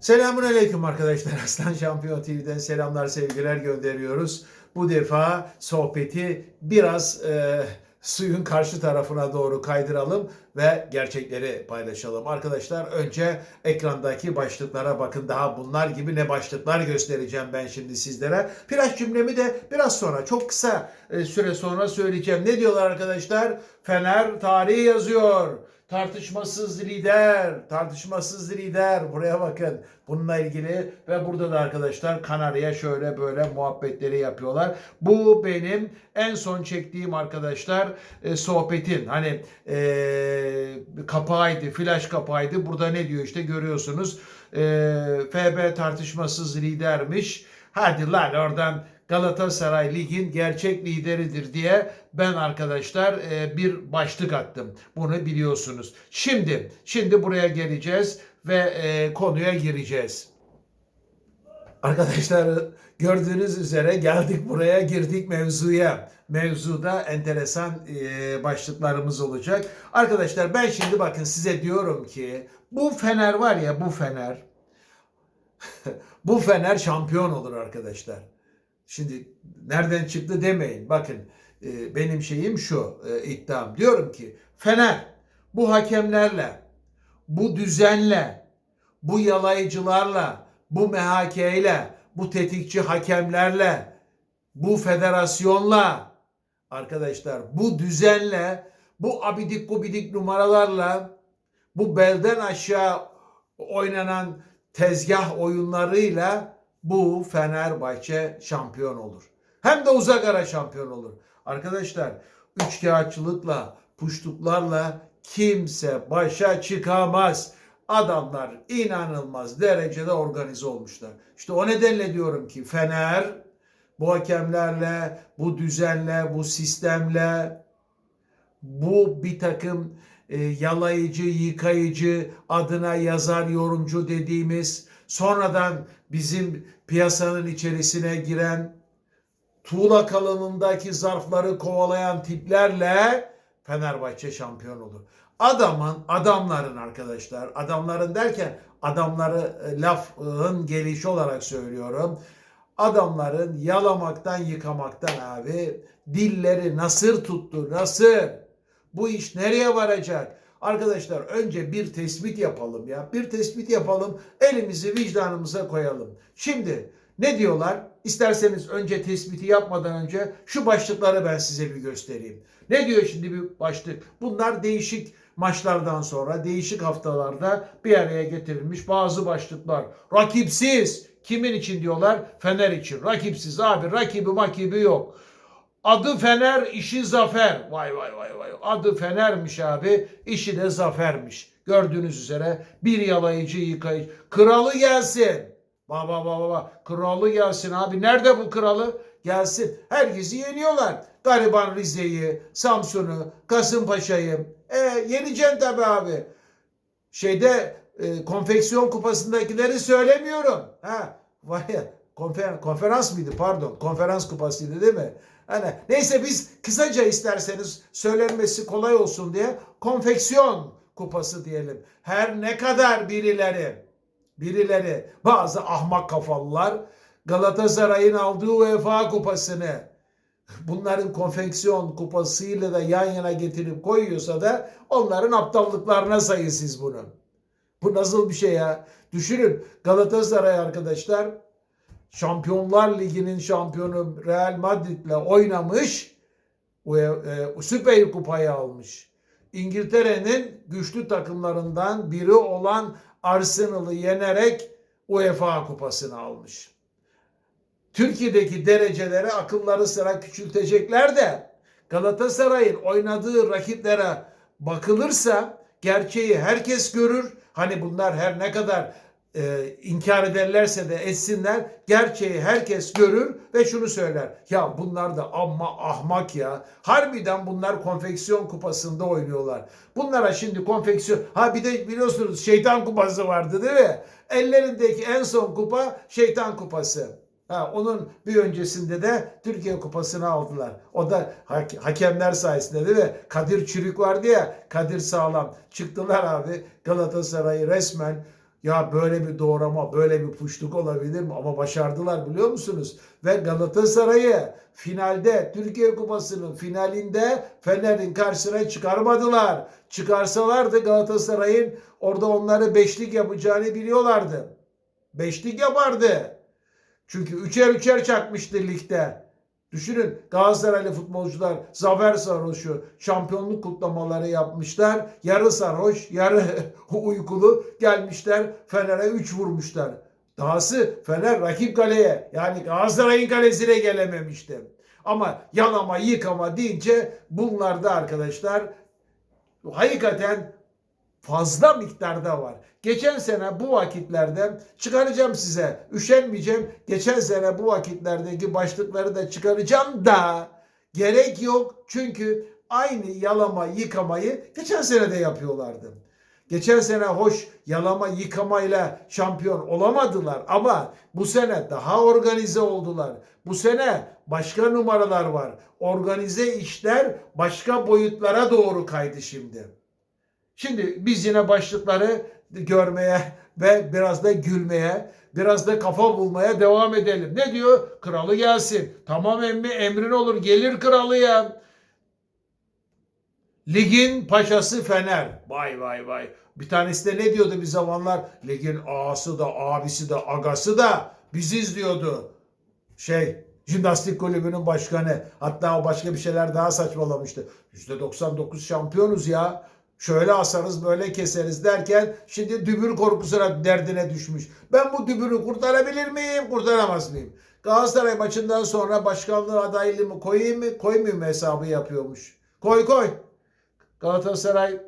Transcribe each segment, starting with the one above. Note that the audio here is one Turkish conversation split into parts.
Selamun Aleyküm arkadaşlar. Aslan Şampiyon TV'den selamlar, sevgiler gönderiyoruz. Bu defa sohbeti biraz e, suyun karşı tarafına doğru kaydıralım ve gerçekleri paylaşalım. Arkadaşlar önce ekrandaki başlıklara bakın. Daha bunlar gibi ne başlıklar göstereceğim ben şimdi sizlere. Flash cümlemi de biraz sonra, çok kısa e, süre sonra söyleyeceğim. Ne diyorlar arkadaşlar? Fener tarihi yazıyor. Tartışmasız lider, tartışmasız lider. Buraya bakın. Bununla ilgili ve burada da arkadaşlar Kanarya şöyle böyle muhabbetleri yapıyorlar. Bu benim en son çektiğim arkadaşlar e, sohbetin hani e, kapağıydı, flash kapağıydı. Burada ne diyor işte görüyorsunuz. E, FB tartışmasız lidermiş. Hadi lan oradan Galatasaray ligin gerçek lideridir diye ben arkadaşlar e, bir başlık attım. Bunu biliyorsunuz. Şimdi şimdi buraya geleceğiz ve e, konuya gireceğiz. Arkadaşlar gördüğünüz üzere geldik buraya girdik mevzuya. Mevzuda enteresan e, başlıklarımız olacak. Arkadaşlar ben şimdi bakın size diyorum ki bu Fener var ya bu Fener bu Fener şampiyon olur arkadaşlar. Şimdi nereden çıktı demeyin. Bakın e, benim şeyim şu e, iddiam. Diyorum ki Fener bu hakemlerle, bu düzenle, bu yalayıcılarla, bu MHK'yle, bu tetikçi hakemlerle, bu federasyonla arkadaşlar bu düzenle, bu abidik gubidik numaralarla, bu belden aşağı oynanan tezgah oyunlarıyla bu Fenerbahçe şampiyon olur. Hem de uzak ara şampiyon olur. Arkadaşlar üçkağıtçılıkla, puştuklarla kimse başa çıkamaz. Adamlar inanılmaz derecede organize olmuşlar. İşte o nedenle diyorum ki Fener bu hakemlerle, bu düzenle, bu sistemle, bu bir takım e, yalayıcı, yıkayıcı, adına yazar, yorumcu dediğimiz sonradan bizim piyasanın içerisine giren tuğla kalınlığındaki zarfları kovalayan tiplerle Fenerbahçe şampiyon olur. Adamın, adamların arkadaşlar, adamların derken adamları e, lafın gelişi olarak söylüyorum. Adamların yalamaktan, yıkamaktan abi dilleri nasır tuttu, nasır. Bu iş nereye varacak? Arkadaşlar önce bir tespit yapalım ya. Bir tespit yapalım. Elimizi vicdanımıza koyalım. Şimdi ne diyorlar? İsterseniz önce tespiti yapmadan önce şu başlıkları ben size bir göstereyim. Ne diyor şimdi bir başlık? Bunlar değişik maçlardan sonra, değişik haftalarda bir araya getirilmiş bazı başlıklar. Rakipsiz. Kimin için diyorlar? Fener için. Rakipsiz abi. Rakibi makibi yok. Adı Fener, işi zafer. Vay vay vay vay. Adı Fener'miş abi, işi de zafermiş. Gördüğünüz üzere bir yalayıcı yıkayıcı. Kralı gelsin. Baba baba baba. Kralı gelsin abi. Nerede bu kralı? Gelsin. Herkesi yeniyorlar. Gariban Rize'yi, Samsun'u, Kasımpaşa'yı. E, yeneceksin tabii abi. Şeyde e, konfeksiyon kupasındakileri söylemiyorum. Ha, vay ya. Konfer, konferans mıydı pardon. Konferans kupasıydı değil mi? Hani neyse biz kısaca isterseniz söylenmesi kolay olsun diye konfeksiyon kupası diyelim. Her ne kadar birileri birileri bazı ahmak kafalılar Galatasaray'ın aldığı UEFA kupasını bunların konfeksiyon kupasıyla da yan yana getirip koyuyorsa da onların aptallıklarına sayın siz bunu. Bu nasıl bir şey ya? Düşünün Galatasaray arkadaşlar Şampiyonlar Ligi'nin şampiyonu Real Madrid'le oynamış. E, Süper Kupayı almış. İngiltere'nin güçlü takımlarından biri olan Arsenal'ı yenerek UEFA kupasını almış. Türkiye'deki dereceleri akılları sıra küçültecekler de Galatasaray'ın oynadığı rakiplere bakılırsa gerçeği herkes görür. Hani bunlar her ne kadar e, inkar ederlerse de etsinler. Gerçeği herkes görür ve şunu söyler. Ya bunlar da amma ahmak ya. Harbiden bunlar konfeksiyon kupasında oynuyorlar. Bunlara şimdi konfeksiyon... Ha bir de biliyorsunuz şeytan kupası vardı değil mi? Ellerindeki en son kupa şeytan kupası. Ha, onun bir öncesinde de Türkiye Kupası'nı aldılar. O da hakemler sayesinde değil mi? Kadir Çürük vardı ya, Kadir Sağlam. Çıktılar abi Galatasaray'ı resmen Ya böyle bir doğrama, böyle bir puşluk olabilir mi? Ama başardılar biliyor musunuz? Ve Galatasaray'ı finalde, Türkiye Kupası'nın finalinde Fener'in karşısına çıkarmadılar. Çıkarsalardı Galatasaray'ın orada onları beşlik yapacağını biliyorlardı. Beşlik yapardı. Çünkü üçer üçer çakmıştı ligde. Düşünün Galatasaraylı futbolcular zafer sarhoşu şampiyonluk kutlamaları yapmışlar. Yarı sarhoş, yarı uykulu gelmişler Fener'e 3 vurmuşlar. Dahası Fener rakip kaleye yani Galatasaray'ın kalesine gelememişti. Ama yalama yıkama deyince bunlar da arkadaşlar hakikaten fazla miktarda var. Geçen sene bu vakitlerde çıkaracağım size. Üşenmeyeceğim. Geçen sene bu vakitlerdeki başlıkları da çıkaracağım da gerek yok. Çünkü aynı yalama yıkamayı geçen sene de yapıyorlardı. Geçen sene hoş yalama yıkamayla şampiyon olamadılar ama bu sene daha organize oldular. Bu sene başka numaralar var. Organize işler başka boyutlara doğru kaydı şimdi. Şimdi biz yine başlıkları görmeye ve biraz da gülmeye, biraz da kafa bulmaya devam edelim. Ne diyor? Kralı gelsin. Tamam emmi emrin olur. Gelir kralı ya. Ligin paşası Fener. Vay vay vay. Bir tanesi de ne diyordu bir zamanlar? Ligin ağası da, abisi de, agası da biziz diyordu. Şey, jimnastik kulübünün başkanı. Hatta o başka bir şeyler daha saçmalamıştı. %99 şampiyonuz ya. Şöyle asarız böyle keseriz derken şimdi dübür korkusuna derdine düşmüş. Ben bu dübürü kurtarabilir miyim kurtaramaz mıyım? Galatasaray maçından sonra başkanlığı adaylığımı koyayım mı koymayayım mı hesabı yapıyormuş. Koy koy. Galatasaray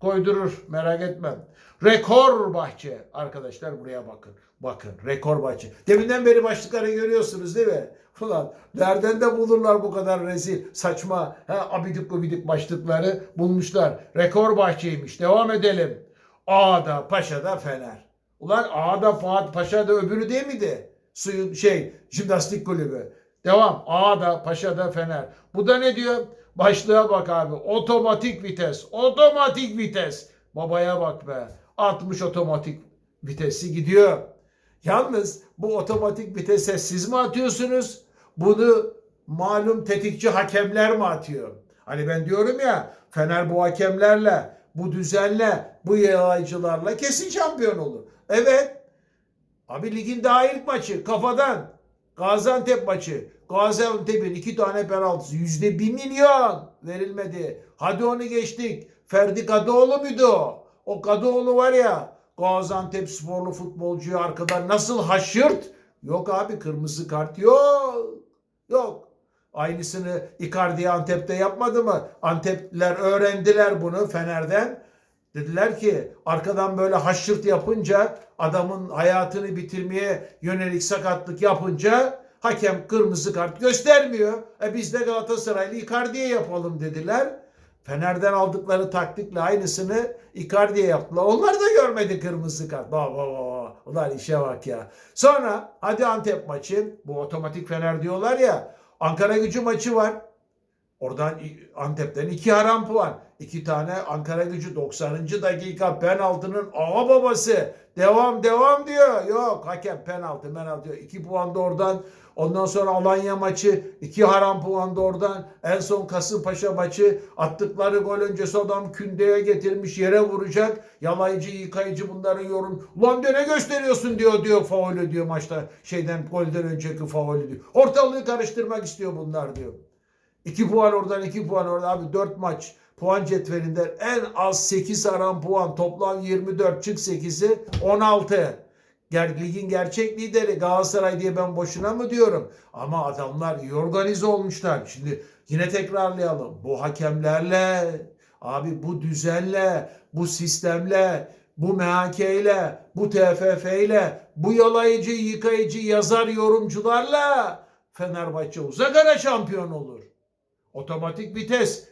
koydurur merak etme. Rekor bahçe. Arkadaşlar buraya bakın. Bakın rekor bahçe. Deminden beri başlıkları görüyorsunuz değil mi? Ulan nereden de bulurlar bu kadar rezil saçma ha, abidik gubidik başlıkları bulmuşlar. Rekor bahçeymiş. Devam edelim. Ağda Paşa'da Fener. Ulan Ağda Fuat Paşa'da öbürü değil miydi? Suyun şey jimnastik kulübü. Devam. Ağda Paşa'da Fener. Bu da ne diyor? Başlığa bak abi. Otomatik vites. Otomatik vites. Babaya bak be. 60 otomatik vitesi gidiyor. Yalnız bu otomatik vitese siz mi atıyorsunuz? Bunu malum tetikçi hakemler mi atıyor? Hani ben diyorum ya Fener bu hakemlerle, bu düzenle, bu yalayıcılarla kesin şampiyon olur. Evet. Abi ligin daha ilk maçı kafadan. Gaziantep maçı. Gaziantep'in iki tane penaltısı. Yüzde bir milyon verilmedi. Hadi onu geçtik. Ferdi Kadıoğlu muydu o? O Kadıoğlu var ya Gaziantep sporlu futbolcuyu arkadan nasıl haşırt? Yok abi kırmızı kart yok. Yok. Aynısını Icardi Antep'te yapmadı mı? Antepliler öğrendiler bunu Fener'den. Dediler ki arkadan böyle haşırt yapınca adamın hayatını bitirmeye yönelik sakatlık yapınca hakem kırmızı kart göstermiyor. E biz de Galatasaraylı Icardi'ye yapalım dediler. Fener'den aldıkları taktikle aynısını Icardi'ye yaptılar. Onlar da görmedi kırmızı kart. Ba ba ba. Ulan işe bak ya. Sonra hadi Antep maçı. Bu otomatik Fener diyorlar ya. Ankara gücü maçı var. Oradan Antep'ten iki haram puan. iki tane Ankara gücü 90. dakika penaltının ağa babası. Devam devam diyor. Yok hakem penaltı penaltı diyor. 2 puan da oradan. Ondan sonra Alanya maçı iki haram puan da oradan. En son Kasımpaşa maçı attıkları gol öncesi adam kündeye getirmiş yere vuracak. Yalayıcı yıkayıcı bunların yorum. Ulan ne gösteriyorsun diyor diyor faulü diyor maçta. Şeyden golden önceki faulü diyor. Ortalığı karıştırmak istiyor bunlar diyor. 2 puan oradan 2 puan oradan abi 4 maç puan cetvelinden en az 8 aran puan toplam 24 çık 8'i 16. Ligin gerçek lideri Galatasaray diye ben boşuna mı diyorum? Ama adamlar iyi organize olmuşlar. Şimdi yine tekrarlayalım. Bu hakemlerle, abi bu düzenle, bu sistemle, bu MHK ile, bu TFF ile, bu yalayıcı, yıkayıcı, yazar yorumcularla Fenerbahçe uzak ara şampiyon olur. Otomatik vites.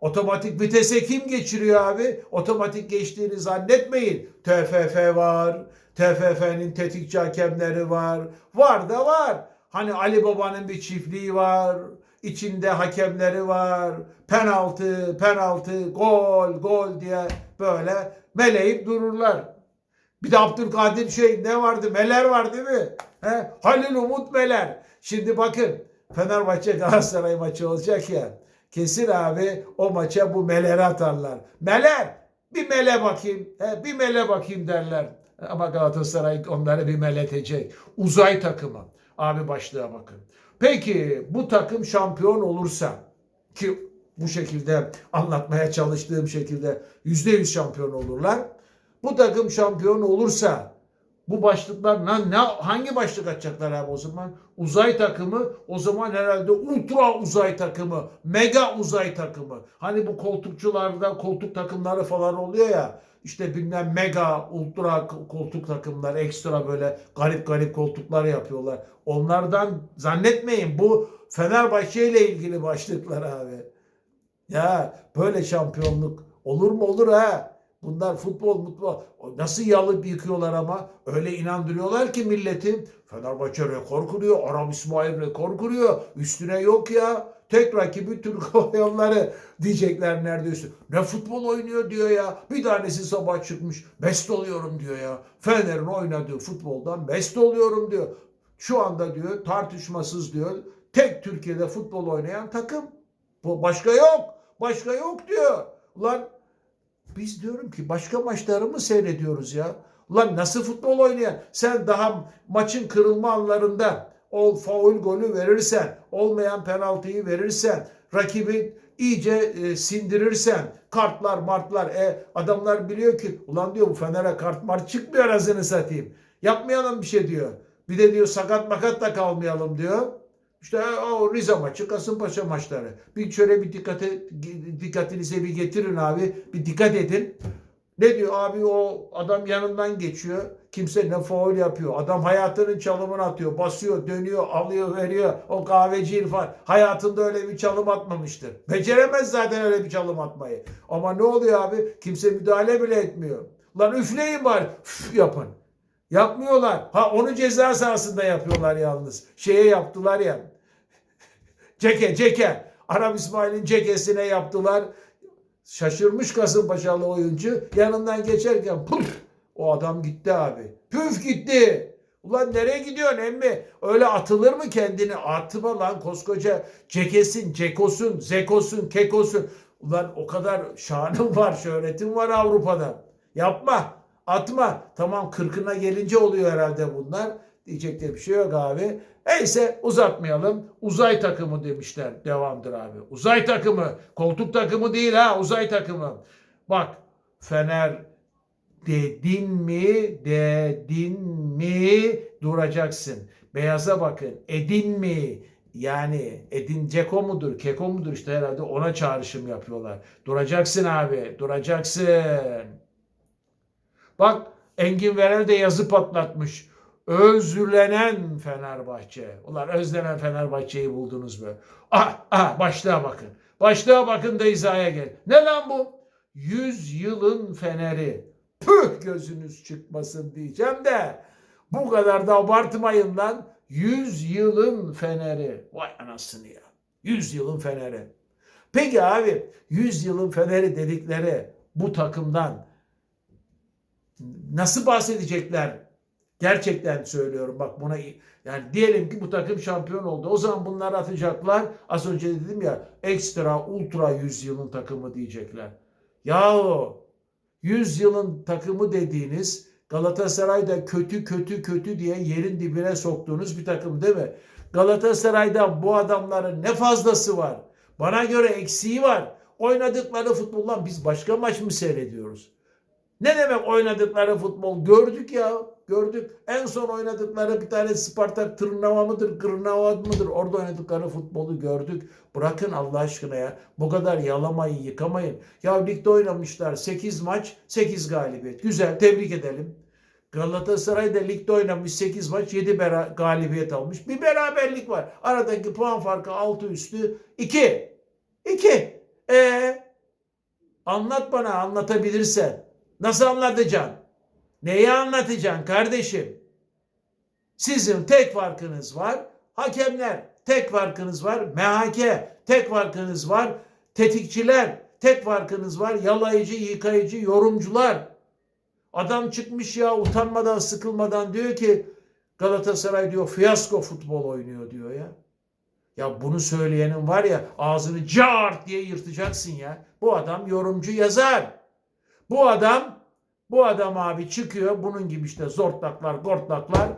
Otomatik vitese kim geçiriyor abi? Otomatik geçtiğini zannetmeyin. TFF var. TFF'nin tetikçi hakemleri var. Var da var. Hani Ali Baba'nın bir çiftliği var. İçinde hakemleri var. Penaltı, penaltı, gol, gol diye böyle meleyip dururlar. Bir de Abdülkadir şey ne vardı? Meler var değil mi? He? Halil Umut Meler. Şimdi bakın Fenerbahçe Galatasaray maçı olacak ya. Kesin abi o maça bu Meler'i atarlar. Meler bir mele bakayım. He, bir mele bakayım derler. Ama Galatasaray onları bir meletecek. Uzay takımı. Abi başlığa bakın. Peki bu takım şampiyon olursa ki bu şekilde anlatmaya çalıştığım şekilde yüzde yüz şampiyon olurlar. Bu takım şampiyon olursa bu başlıklar ne, ne hangi başlık açacaklar abi o zaman? Uzay takımı o zaman herhalde ultra uzay takımı, mega uzay takımı. Hani bu koltukçularda koltuk takımları falan oluyor ya. İşte bilmem mega, ultra koltuk takımlar, ekstra böyle garip garip koltuklar yapıyorlar. Onlardan zannetmeyin bu Fenerbahçe ile ilgili başlıklar abi. Ya böyle şampiyonluk olur mu olur ha? Bunlar futbol mutlu. Nasıl yalıp yıkıyorlar ama öyle inandırıyorlar ki milleti. Fenerbahçe rekor kuruyor. Aram İsmail rekor kuruyor. Üstüne yok ya. Tek rakibi Türk Hava Yolları diyecekler neredeyse. Ne futbol oynuyor diyor ya. Bir tanesi sabah çıkmış. Best oluyorum diyor ya. Fener'in oynadığı futboldan best oluyorum diyor. Şu anda diyor tartışmasız diyor. Tek Türkiye'de futbol oynayan takım. Bu başka yok. Başka yok diyor. Ulan biz diyorum ki başka maçları mı seyrediyoruz ya? Ulan nasıl futbol oynayan? Sen daha maçın kırılma anlarında o faul golü verirsen, olmayan penaltıyı verirsen, rakibi iyice e, sindirirsen, kartlar martlar, e, adamlar biliyor ki ulan diyor bu Fener'e kart mart çıkmıyor arasını satayım. Yapmayalım bir şey diyor. Bir de diyor sakat makat da kalmayalım diyor. İşte o Rize maçı, Kasımpaşa maçları. Bir şöyle bir dikkate, dikkatinize bir getirin abi. Bir dikkat edin. Ne diyor abi o adam yanından geçiyor. Kimse ne faul yapıyor. Adam hayatının çalımını atıyor. Basıyor, dönüyor, alıyor, veriyor. O kahveci İrfan hayatında öyle bir çalım atmamıştır. Beceremez zaten öyle bir çalım atmayı. Ama ne oluyor abi? Kimse müdahale bile etmiyor. Lan üfleyin bari. Üf yapın. Yapmıyorlar. Ha onu ceza sahasında yapıyorlar yalnız. Şeye yaptılar ya. Ceke ceke. Arap İsmail'in cekesine yaptılar. Şaşırmış Kasımpaşalı oyuncu. Yanından geçerken puf o adam gitti abi. Püf gitti. Ulan nereye gidiyorsun emmi? Öyle atılır mı kendini? Atma lan koskoca cekesin, cekosun, zekosun, kekosun. Ulan o kadar şanın var, şöhretin var Avrupa'da. Yapma. Atma. Tamam kırkına gelince oluyor herhalde bunlar. Diyecek de bir şey yok abi. Neyse uzatmayalım. Uzay takımı demişler. Devamdır abi. Uzay takımı. Koltuk takımı değil ha. Uzay takımı. Bak Fener dedin mi dedin mi duracaksın. Beyaza bakın. Edin mi? Yani Edin Ceko mudur, Keko mudur işte herhalde ona çağrışım yapıyorlar. Duracaksın abi, duracaksın. Bak Engin Verel de yazı patlatmış. Özlenen Fenerbahçe. Ulan özlenen Fenerbahçe'yi buldunuz mu? Ah, ah başlığa bakın. Başlığa bakın da hizaya gel. Ne lan bu? Yüz yılın feneri. Püh gözünüz çıkmasın diyeceğim de. Bu kadar da abartmayın lan. Yüz yılın feneri. Vay anasını ya. Yüz yılın feneri. Peki abi yüz yılın feneri dedikleri bu takımdan nasıl bahsedecekler? Gerçekten söylüyorum bak buna yani diyelim ki bu takım şampiyon oldu. O zaman bunlar atacaklar. Az önce dedim ya ekstra ultra 100 yılın takımı diyecekler. Yahu 100 yılın takımı dediğiniz Galatasaray'da kötü kötü kötü diye yerin dibine soktuğunuz bir takım değil mi? Galatasaray'da bu adamların ne fazlası var? Bana göre eksiği var. Oynadıkları futboldan biz başka maç mı seyrediyoruz? Ne demek oynadıkları futbol? Gördük ya. Gördük. En son oynadıkları bir tane Spartak Tırnava mıdır, Kırnava mıdır? Orada oynadıkları futbolu gördük. Bırakın Allah aşkına ya. Bu kadar yalamayın, yıkamayın. Ya ligde oynamışlar. 8 maç, 8 galibiyet. Güzel, tebrik edelim. Galatasaray da ligde oynamış 8 maç 7 galibiyet almış. Bir beraberlik var. Aradaki puan farkı 6 üstü 2. 2. E anlat bana anlatabilirsen. Nasıl anlatacaksın? Neyi anlatacaksın kardeşim? Sizin tek farkınız var. Hakemler tek farkınız var. MHK tek farkınız var. Tetikçiler tek farkınız var. Yalayıcı, yıkayıcı, yorumcular. Adam çıkmış ya utanmadan sıkılmadan diyor ki Galatasaray diyor fiyasko futbol oynuyor diyor ya. Ya bunu söyleyenin var ya ağzını cart diye yırtacaksın ya. Bu adam yorumcu yazar. Bu adam bu adam abi çıkıyor bunun gibi işte zortlaklar gortlaklar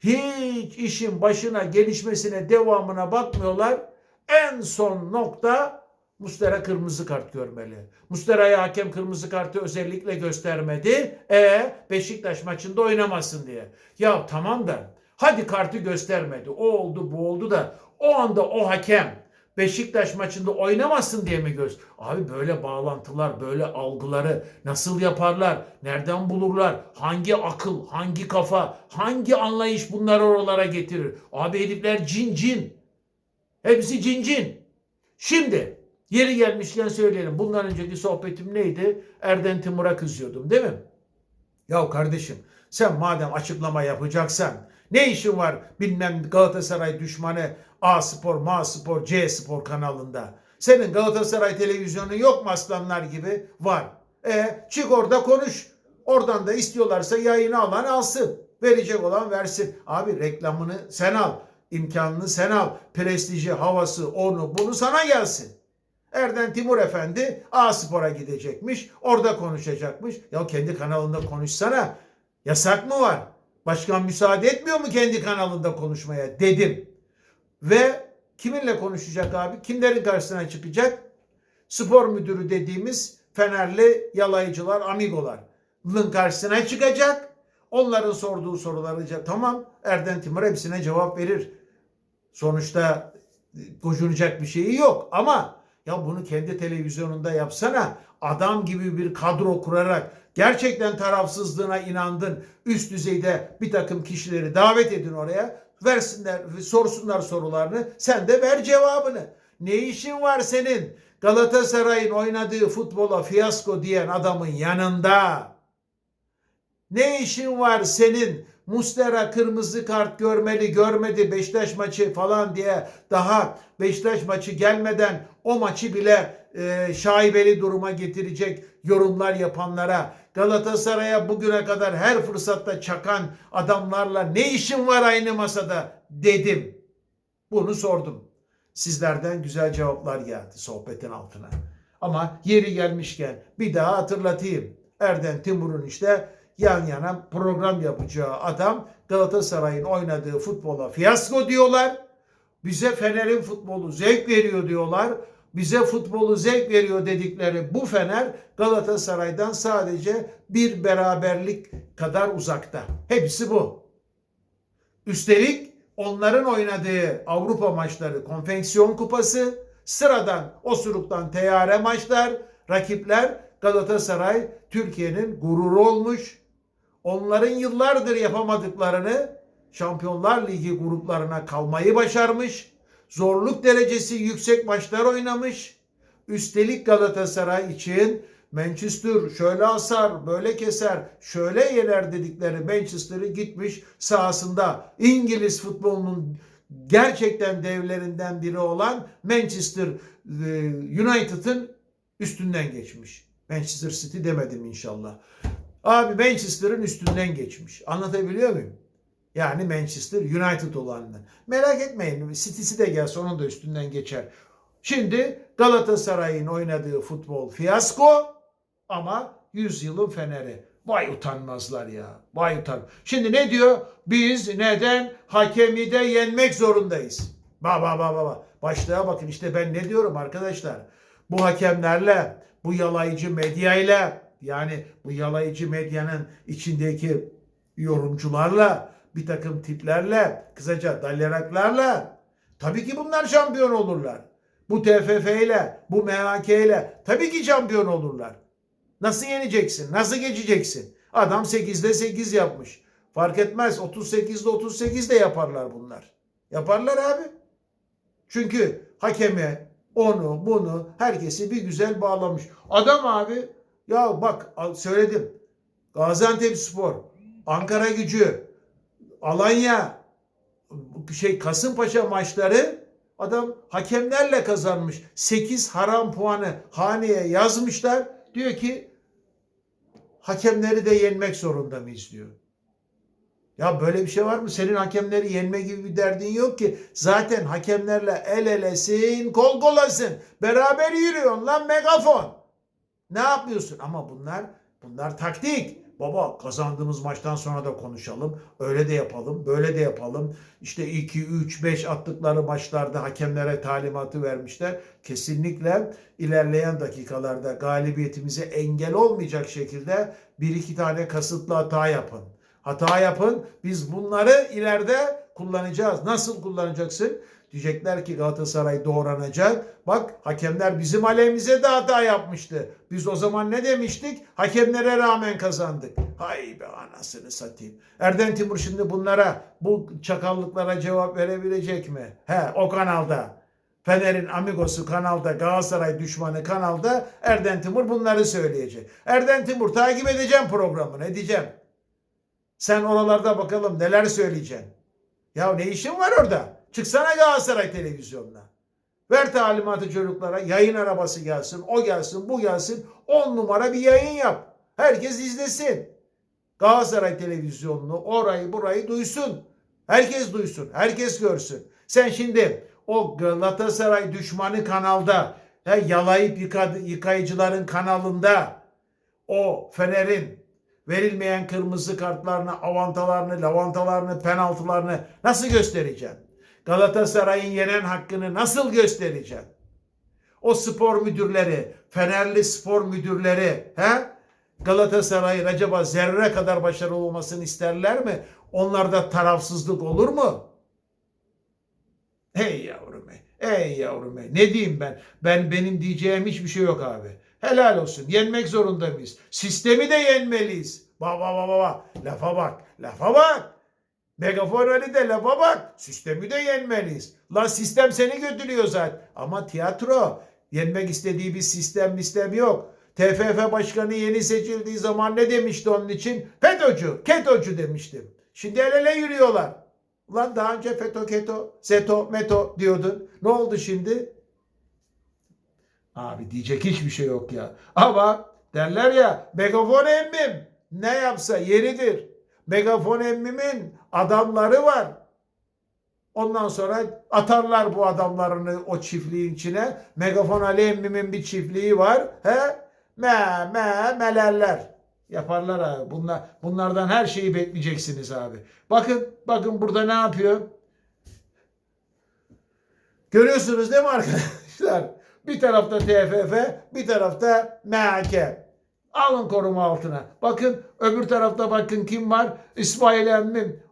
hiç işin başına gelişmesine devamına bakmıyorlar. En son nokta Mustera kırmızı kart görmeli. Mustera'ya hakem kırmızı kartı özellikle göstermedi. E Beşiktaş maçında oynamasın diye. Ya tamam da hadi kartı göstermedi. O oldu bu oldu da o anda o hakem Beşiktaş maçında oynamasın diye mi göz? Abi böyle bağlantılar, böyle algıları nasıl yaparlar? Nereden bulurlar? Hangi akıl, hangi kafa, hangi anlayış bunları oralara getirir? Abi herifler cin cin. Hepsi cin cin. Şimdi yeri gelmişken söyleyelim. Bundan önceki sohbetim neydi? Erden Timur'a kızıyordum değil mi? Ya kardeşim sen madem açıklama yapacaksan ne işin var bilmem Galatasaray düşmanı A Spor, Ma Spor, C Spor kanalında. Senin Galatasaray televizyonu yok mu aslanlar gibi? Var. E çık orada konuş. Oradan da istiyorlarsa yayını alan alsın. Verecek olan versin. Abi reklamını sen al. imkanını sen al. Prestiji, havası, onu bunu sana gelsin. Erden Timur Efendi A Spor'a gidecekmiş. Orada konuşacakmış. Ya kendi kanalında konuşsana. Yasak mı var? Başkan müsaade etmiyor mu kendi kanalında konuşmaya dedim. Ve kiminle konuşacak abi? Kimlerin karşısına çıkacak? Spor müdürü dediğimiz Fenerli yalayıcılar, amigoların karşısına çıkacak. Onların sorduğu soruları tamam Erden Timur hepsine cevap verir. Sonuçta gocunacak bir şeyi yok ama ya bunu kendi televizyonunda yapsana. Adam gibi bir kadro kurarak gerçekten tarafsızlığına inandın. Üst düzeyde bir takım kişileri davet edin oraya. Versinler, sorsunlar sorularını. Sen de ver cevabını. Ne işin var senin Galatasaray'ın oynadığı futbola fiyasko diyen adamın yanında? Ne işin var senin Mustera kırmızı kart görmeli görmedi Beşiktaş maçı falan diye daha Beşiktaş maçı gelmeden o maçı bile e, şaibeli duruma getirecek yorumlar yapanlara Galatasaray'a bugüne kadar her fırsatta çakan adamlarla ne işin var aynı masada dedim. Bunu sordum. Sizlerden güzel cevaplar geldi sohbetin altına. Ama yeri gelmişken bir daha hatırlatayım. Erden Timur'un işte yan yana program yapacağı adam Galatasaray'ın oynadığı futbola fiyasko diyorlar. Bize Fener'in futbolu zevk veriyor diyorlar. Bize futbolu zevk veriyor dedikleri bu Fener Galatasaray'dan sadece bir beraberlik kadar uzakta. Hepsi bu. Üstelik onların oynadığı Avrupa maçları konfeksiyon kupası, sıradan osuruktan teyare maçlar, rakipler Galatasaray Türkiye'nin gururu olmuş, onların yıllardır yapamadıklarını Şampiyonlar Ligi gruplarına kalmayı başarmış. Zorluk derecesi yüksek maçlar oynamış. Üstelik Galatasaray için Manchester şöyle asar, böyle keser, şöyle yener dedikleri Manchester'ı gitmiş sahasında İngiliz futbolunun gerçekten devlerinden biri olan Manchester e, United'ın üstünden geçmiş. Manchester City demedim inşallah. Abi Manchester'ın üstünden geçmiş. Anlatabiliyor muyum? Yani Manchester United olanını. Merak etmeyin City'si de gelse onun da üstünden geçer. Şimdi Galatasaray'ın oynadığı futbol fiyasko ama 100 yılın feneri. Vay utanmazlar ya. Vay utan. Şimdi ne diyor? Biz neden hakemi de yenmek zorundayız? Ba ba ba ba. Başlığa bakın işte ben ne diyorum arkadaşlar. Bu hakemlerle, bu yalayıcı medyayla yani bu yalayıcı medyanın içindeki yorumcularla, bir takım tiplerle, kısaca dalyaraklarla tabii ki bunlar şampiyon olurlar. Bu TFF ile, bu MHK ile tabii ki şampiyon olurlar. Nasıl yeneceksin? Nasıl geçeceksin? Adam 8'de 8 yapmış. Fark etmez 38'de 38 de yaparlar bunlar. Yaparlar abi. Çünkü hakeme onu bunu herkesi bir güzel bağlamış. Adam abi ya bak söyledim. Gaziantep Spor, Ankara Gücü, Alanya, şey Kasımpaşa maçları adam hakemlerle kazanmış. 8 haram puanı haneye yazmışlar. Diyor ki hakemleri de yenmek zorunda mıyız diyor. Ya böyle bir şey var mı? Senin hakemleri yenme gibi bir derdin yok ki. Zaten hakemlerle el elesin, kol kolasın. Beraber yürüyorsun lan megafon. Ne yapıyorsun? Ama bunlar bunlar taktik. Baba kazandığımız maçtan sonra da konuşalım. Öyle de yapalım, böyle de yapalım. İşte 2, 3, 5 attıkları maçlarda hakemlere talimatı vermişler. Kesinlikle ilerleyen dakikalarda galibiyetimize engel olmayacak şekilde bir iki tane kasıtlı hata yapın. Hata yapın. Biz bunları ileride kullanacağız. Nasıl kullanacaksın? Diyecekler ki Galatasaray doğranacak. Bak hakemler bizim aleyhimize de hata yapmıştı. Biz o zaman ne demiştik? Hakemlere rağmen kazandık. Hay be anasını satayım. Erden Timur şimdi bunlara bu çakallıklara cevap verebilecek mi? He o kanalda. Fener'in Amigos'u kanalda, Galatasaray düşmanı kanalda Erden Timur bunları söyleyecek. Erden Timur takip edeceğim programını edeceğim. Sen oralarda bakalım neler söyleyeceksin. Ya ne işin var orada? Çıksana Galatasaray televizyonuna. Ver talimatı çocuklara. Yayın arabası gelsin. O gelsin bu gelsin. On numara bir yayın yap. Herkes izlesin. Galatasaray televizyonunu orayı burayı duysun. Herkes duysun. Herkes görsün. Sen şimdi o Galatasaray düşmanı kanalda he, yalayıp yıkadı, yıkayıcıların kanalında o Fener'in verilmeyen kırmızı kartlarını, avantalarını, lavantalarını, penaltılarını nasıl göstereceksin? Galatasaray'ın yenen hakkını nasıl göstereceksin? O spor müdürleri, Fenerli spor müdürleri, he? Galatasaray'ın acaba zerre kadar başarılı olmasını isterler mi? Onlarda tarafsızlık olur mu? Ey yavrum ey, ey yavrum ey. Ne diyeyim ben? Ben benim diyeceğim hiçbir şey yok abi. Helal olsun. Yenmek zorunda mıyız? Sistemi de yenmeliyiz. Baba baba baba. Lafa bak. Lafa bak. Megafon Ali de lafa bak. Sistemi de yenmeliyiz. Lan sistem seni götürüyor zaten. Ama tiyatro. Yenmek istediği bir sistem sistem yok. TFF başkanı yeni seçildiği zaman ne demişti onun için? FETÖ'cü, KETÖ'cü demiştim. Şimdi el ele yürüyorlar. Ulan daha önce FETÖ, KETÖ, SETO, METO diyordun. Ne oldu şimdi? Abi diyecek hiçbir şey yok ya. Ama derler ya megafon emmim ne yapsa yeridir. Megafon emmimin adamları var. Ondan sonra atarlar bu adamlarını o çiftliğin içine. Megafon Ali emmimin bir çiftliği var. He? Me me melerler. Yaparlar abi. Bunlar, bunlardan her şeyi bekleyeceksiniz abi. Bakın bakın burada ne yapıyor? Görüyorsunuz değil mi arkadaşlar? Bir tarafta TFF, bir tarafta MHK. Alın koruma altına. Bakın öbür tarafta bakın kim var? İsmail Emmim.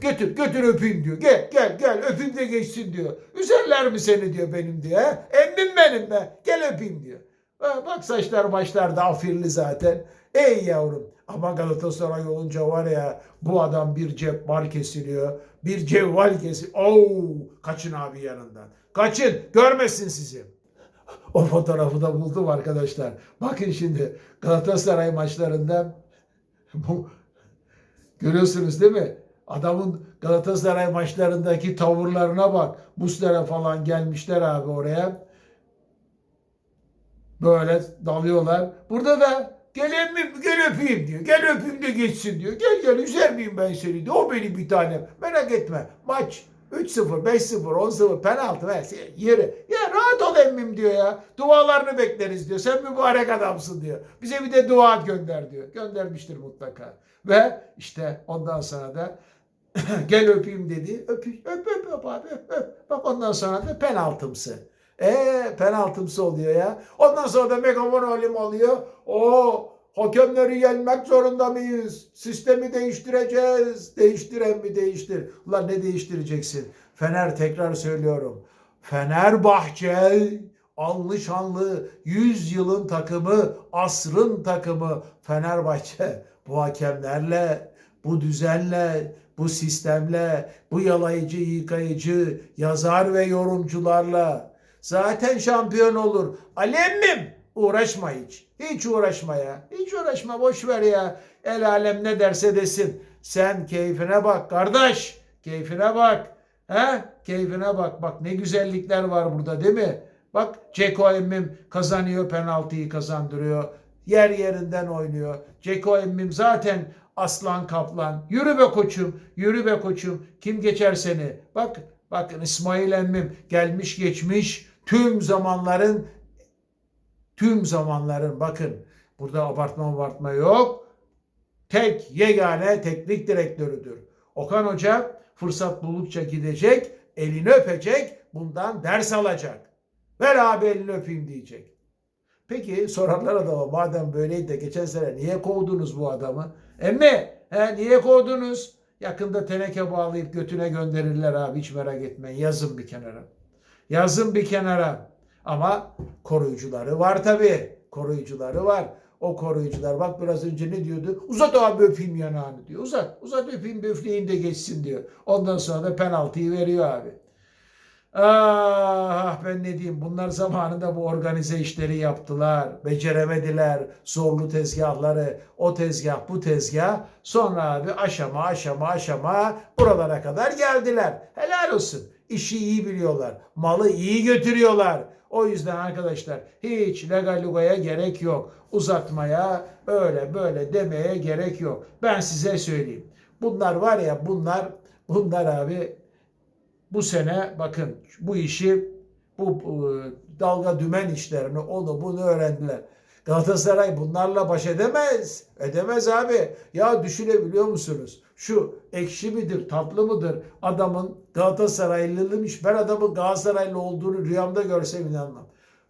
Götür, götür öpeyim diyor. Gel, gel, gel öpeyim de geçsin diyor. Üzerler mi seni diyor benim diye. he? Emmim benim be. Gel öpeyim diyor. Bak saçlar başlar da afirli zaten. Ey yavrum. Ama Galatasaray olunca var ya bu adam bir cebbar kesiliyor. Bir cevval kesiliyor. Oo, kaçın abi yanından. Kaçın. Görmesin sizi. O fotoğrafı da buldum arkadaşlar. Bakın şimdi Galatasaray maçlarında görüyorsunuz değil mi? Adamın Galatasaray maçlarındaki tavırlarına bak. Muslera falan gelmişler abi oraya. Böyle dalıyorlar. Burada da gel mi gel öpeyim diyor. Gel öpeyim de geçsin diyor. Gel gel üzer miyim ben seni diyor. O benim bir tanem. Merak etme. Maç 3-0, 5-0, 10-0 penaltı verse yeri. Ya rahat ol emmim diyor ya. Dualarını bekleriz diyor. Sen mübarek adamsın diyor. Bize bir de dua gönder diyor. Göndermiştir mutlaka. Ve işte ondan sonra da gel öpeyim dedi. Öp öp öp, öp abi öp. Bak ondan sonra da penaltımsı. E penaltımsı oluyor ya. Ondan sonra da megafon oluyor. O hakemleri yenmek zorunda mıyız? Sistemi değiştireceğiz. Değiştiren mi değiştir? Ulan ne değiştireceksin? Fener tekrar söylüyorum. Fenerbahçe anlı şanlı 100 yılın takımı, asrın takımı Fenerbahçe bu hakemlerle, bu düzenle, bu sistemle, bu yalayıcı, yıkayıcı, yazar ve yorumcularla zaten şampiyon olur. Alemmim uğraşma hiç. Hiç uğraşma ya. Hiç uğraşma boş ver ya. El alem ne derse desin. Sen keyfine bak kardeş. Keyfine bak. He? Keyfine bak. Bak ne güzellikler var burada değil mi? Bak Ceko emmim kazanıyor penaltıyı kazandırıyor. yer yerinden oynuyor. Ceko emmim zaten aslan kaplan. Yürü be koçum, yürü be koçum. Kim geçer seni? Bak, bakın İsmail emmim gelmiş geçmiş tüm zamanların tüm zamanların bakın burada abartma abartma yok. Tek yegane teknik direktörüdür. Okan Hoca fırsat buldukça gidecek, elini öpecek, bundan ders alacak. Ver abi elini öpeyim diyecek. Peki sorarlar adama madem böyleydi de geçen sene niye kovdunuz bu adamı? Emmi he, niye kovdunuz? Yakında teneke bağlayıp götüne gönderirler abi hiç merak etmeyin yazın bir kenara. Yazın bir kenara. Ama koruyucuları var tabii. Koruyucuları var. O koruyucular bak biraz önce ne diyordu? Uzat abi öpeyim yanağını diyor. Uzat. Uzat öpeyim bir üfleyin de geçsin diyor. Ondan sonra da penaltıyı veriyor abi. Ah ben ne diyeyim bunlar zamanında bu organize işleri yaptılar. Beceremediler zorlu tezgahları. O tezgah bu tezgah. Sonra abi aşama aşama aşama buralara kadar geldiler. Helal olsun. İşi iyi biliyorlar. Malı iyi götürüyorlar. O yüzden arkadaşlar hiç legalugaya gerek yok. Uzatmaya öyle böyle demeye gerek yok. Ben size söyleyeyim. Bunlar var ya bunlar bunlar abi bu sene bakın bu işi bu, bu dalga dümen işlerini onu bunu öğrendiler. Galatasaray bunlarla baş edemez. Edemez abi. Ya düşünebiliyor musunuz? Şu ekşi midir, tatlı mıdır? Adamın Galatasaraylılıymış. Ben adamın Galatasaraylı olduğunu rüyamda görsem inanmam.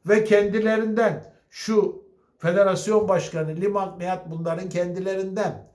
Ve kendilerinden şu federasyon başkanı Limak Nihat bunların kendilerinden.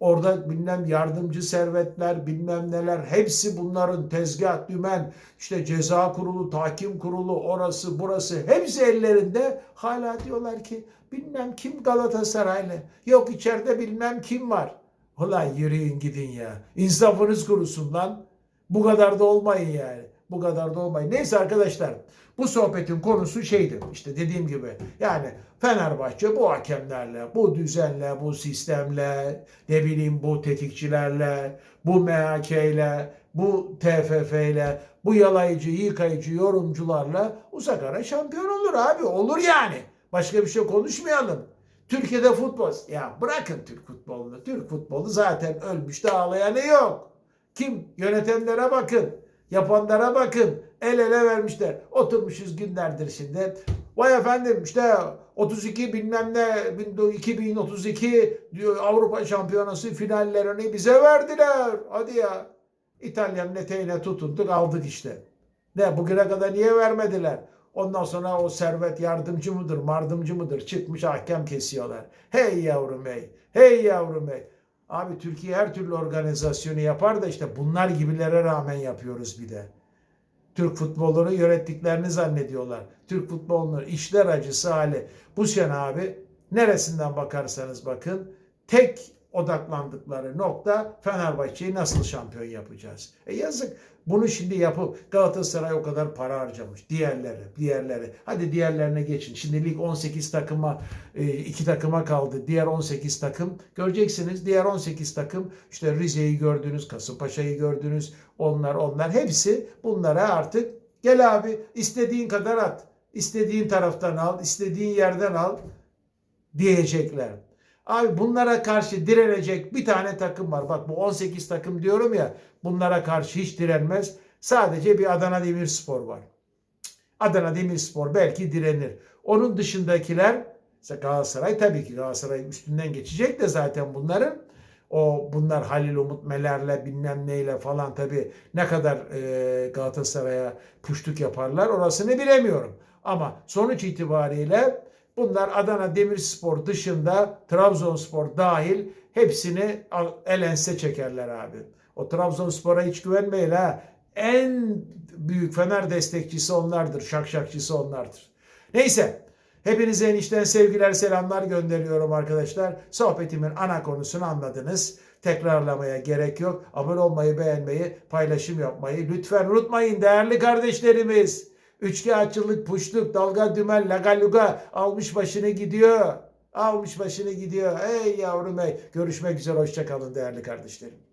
Orada bilmem yardımcı servetler, bilmem neler hepsi bunların tezgah, dümen, işte ceza kurulu, tahkim kurulu, orası burası hepsi ellerinde. Hala diyorlar ki bilmem kim Galatasaraylı. Yok içeride bilmem kim var. Ulan yürüyün gidin ya. İnsafınız kurusun lan. Bu kadar da olmayın yani. Bu kadar da olmayın. Neyse arkadaşlar bu sohbetin konusu şeydi. İşte dediğim gibi yani Fenerbahçe bu hakemlerle, bu düzenle, bu sistemle, ne bileyim bu tetikçilerle, bu MHK ile, bu TFF ile, bu yalayıcı, yıkayıcı yorumcularla uzak ara şampiyon olur abi. Olur yani. Başka bir şey konuşmayalım. Türkiye'de futbol, ya bırakın Türk futbolunu. Türk futbolu zaten ölmüş de ağlayanı yok. Kim? Yönetenlere bakın. Yapanlara bakın. El ele vermişler. Oturmuşuz günlerdir şimdi. Vay efendim işte 32 bilmem ne 2032 diyor Avrupa Şampiyonası finallerini bize verdiler. Hadi ya. İtalyanın eteğine tutunduk aldık işte. Ne bugüne kadar niye vermediler? Ondan sonra o servet yardımcı mıdır, mardımcı mıdır çıkmış hakem kesiyorlar. Hey yavrum hey, hey yavrum hey. Abi Türkiye her türlü organizasyonu yapar da işte bunlar gibilere rağmen yapıyoruz bir de. Türk futbolunu yönettiklerini zannediyorlar. Türk futbolunun işler acısı hali. Bu sene abi neresinden bakarsanız bakın tek odaklandıkları nokta Fenerbahçe'yi nasıl şampiyon yapacağız. E yazık. Bunu şimdi yapıp Galatasaray o kadar para harcamış. Diğerleri, diğerleri. Hadi diğerlerine geçin. Şimdi lig 18 takıma, 2 takıma kaldı. Diğer 18 takım göreceksiniz. Diğer 18 takım işte Rize'yi gördünüz, Kasımpaşa'yı gördünüz. Onlar onlar hepsi bunlara artık gel abi istediğin kadar at. istediğin taraftan al, istediğin yerden al diyecekler. Abi bunlara karşı direnecek bir tane takım var. Bak bu 18 takım diyorum ya bunlara karşı hiç direnmez. Sadece bir Adana Demirspor var. Adana Demirspor belki direnir. Onun dışındakiler mesela Galatasaray tabii ki Galatasaray üstünden geçecek de zaten bunların. O bunlar Halil Umut Meler'le bilmem neyle falan tabii ne kadar e, Galatasaray'a puştuk yaparlar orasını bilemiyorum. Ama sonuç itibariyle Bunlar Adana Demirspor dışında Trabzonspor dahil hepsini elense çekerler abi. O Trabzonspor'a hiç güvenmeyin ha. En büyük Fener destekçisi onlardır. Şakşakçısı onlardır. Neyse. Hepinize enişten sevgiler selamlar gönderiyorum arkadaşlar. Sohbetimin ana konusunu anladınız. Tekrarlamaya gerek yok. Abone olmayı, beğenmeyi, paylaşım yapmayı lütfen unutmayın değerli kardeşlerimiz. Üçkağıtçılık, puşluk, dalga dümen, lagaluga almış başını gidiyor. Almış başını gidiyor. Ey yavrum ey. Görüşmek üzere. Hoşçakalın değerli kardeşlerim.